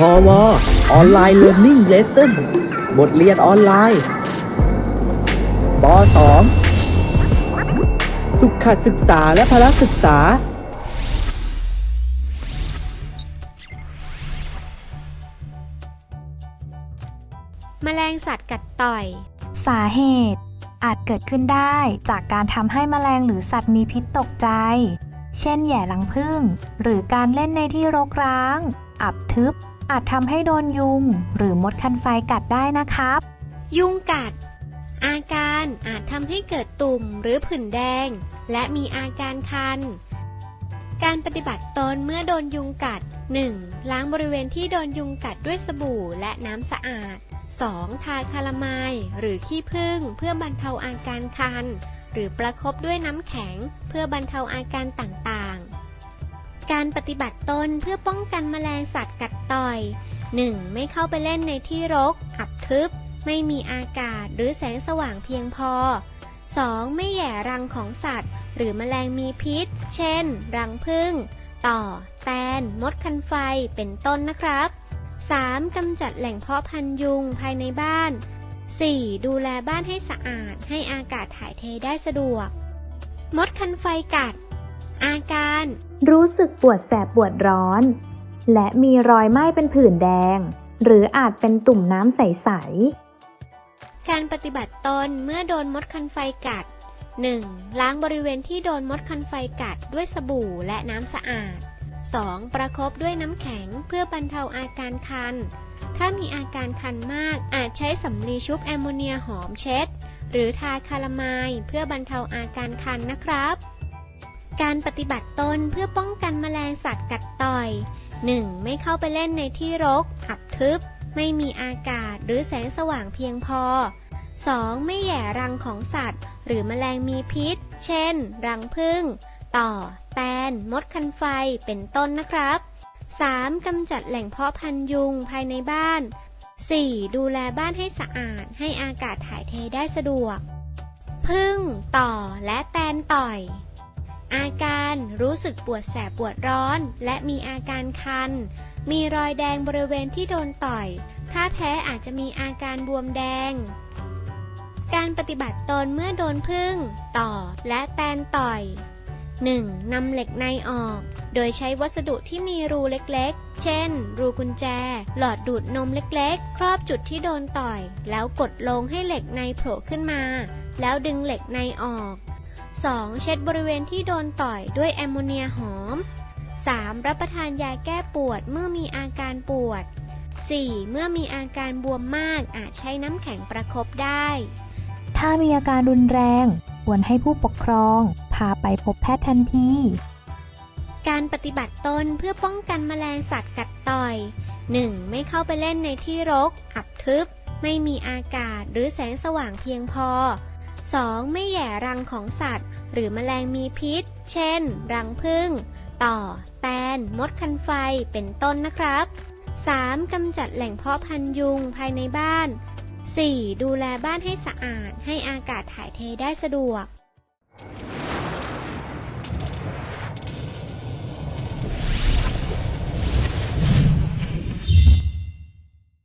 พอวออนไลน์เรียนนิ่งเลสเซ่นบทเรียนออนไลน์ป .2 สุขศึกษาและพละศึกษา แมลงสัตว์กัดต่อย สาเหตุ อาจเกิดขึ้นได้จากการทำให้แมลงหรือสัตว์มีพิษตกใจ เช่นแหย่รังผึ้งหรือการเล่นในที่รกร้าง อับทึบ อาจทำให้โดนยุง หรือมดคันไฟกัดได้นะครับ ยุงกัด อาการอาจทำให้เกิดตุ่มหรือผื่นแดง และมีอาการคัน การปฏิบัติตนเมื่อโดนยุงกัด 1. ล้างบริเวณที่โดนยุงกัดด้วยสบู่และน้ำสะอาด 2. ทาคาลามายหรือขี้ผึ้งเพื่อบรรเทาอาการคัน หรือประคบด้วยน้ำแข็งเพื่อบรรเทาอาการต่างๆ การปฏิบัติตนเพื่อป้องกันแมลงสัตว์กัดต่อย 1. ไม่เข้าไปเล่นในที่รก อับทึบ ไม่มีอากาศหรือแสงสว่างเพียงพอ 2. ไม่แย่รังของสัตว์ หรือแมลงมีพิษ เช่น รังผึ้ง ต่อ แตน มดคันไฟ เป็นต้นนะครับ 3. กำจัดแหล่งเพาะพันยุงภายในบ้าน 4. ดูแลบ้านให้สะอาด ให้อากาศถ่ายเทได้สะดวก มดคันไฟกัด อาการ รู้สึกปวดแสบปวดร้อน และมีรอยไหม้เป็นผื่นแดง หรืออาจเป็นตุ่มน้ำใสการปฏิบัติตนเมื่อโดนมดคันไฟกัด 1. ล้างบริเวณที่โดนมดคันไฟกัดด้วยสบู่และน้ำสะอาด 2. ประคบด้วยน้ำแข็งเพื่อบรรเทาอาการคัน ถ้ามีอาการคันมากอาจใช้สำลีชุบแอมโมเนียหอมเช็ด หรือทาคาลามายเพื่อบรรเทาอาการคันนะครับ การปฏิบัติตนเพื่อป้องกันแมลงสัตว์กัดต่อย 1. ไม่เข้าไปเล่นในที่รก อับทึบ ไม่มีอากาศหรือแสงสว่างเพียงพอ 2. ไม่แย่รังของสัตว์ หรือแมลงมีพิษ เช่น รังผึ้ง ต่อ แตน มดคันไฟ เป็นต้นนะครับ 3. กำจัดแหล่งเพาะพันยุงภายในบ้าน 4. ดูแลบ้านให้สะอาด ให้อากาศถ่ายเทได้สะดวก พึ่ง ต่อ และแตนต่อย อาการรู้สึกปวดแสบปวดร้อน และมีอาการคัน มีรอยแดงบริเวณที่โดนต่อย ถ้าแพ้อาจจะมีอาการบวมแดง การปฏิบัติตนเมื่อโดนพึ่ง ต่อและแตนต่อย 1. นำเหล็กในออก โดยใช้วัสดุที่มีรูเล็กๆ เช่น รูกุญแจ หลอดดูดนมเล็กๆ ครอบจุดที่โดนต่อย แล้วกดลงให้เหล็กในโผล่ขึ้นมา แล้วดึงเหล็กในออก 2. เช็ดบริเวณที่โดนต่อยด้วยแอมโมเนียหอม 3. รับประทานยาแก้ปวดเมื่อมีอาการปวด 4. เมื่อมีอาการบวมมากอาจใช้น้ำแข็งประคบได้ๆถ้ามีอาการรุนแรงควรให้ผู้ปกครอง พาไปพบแพทย์ทันที การปฏิบัติตนเพื่อป้องกันแมลงสัตว์กัดต่อย 1. ไม่เข้าไปเล่นในที่รก อับทึบ ไม่มีอากาศหรือแสงสว่างเพียงพอ 2. ไม่แหย่รังของสัตว์ หรือแมลงมีพิษ เช่น รังผึ้ง ต่อ แตน มดคันไฟ เป็นต้นนะครับ 3. กำจัดแหล่งเพาะพันยุงภายในบ้าน 4. ดูแลบ้านให้สะอาด ให้อากาศถ่ายเทได้สะดวก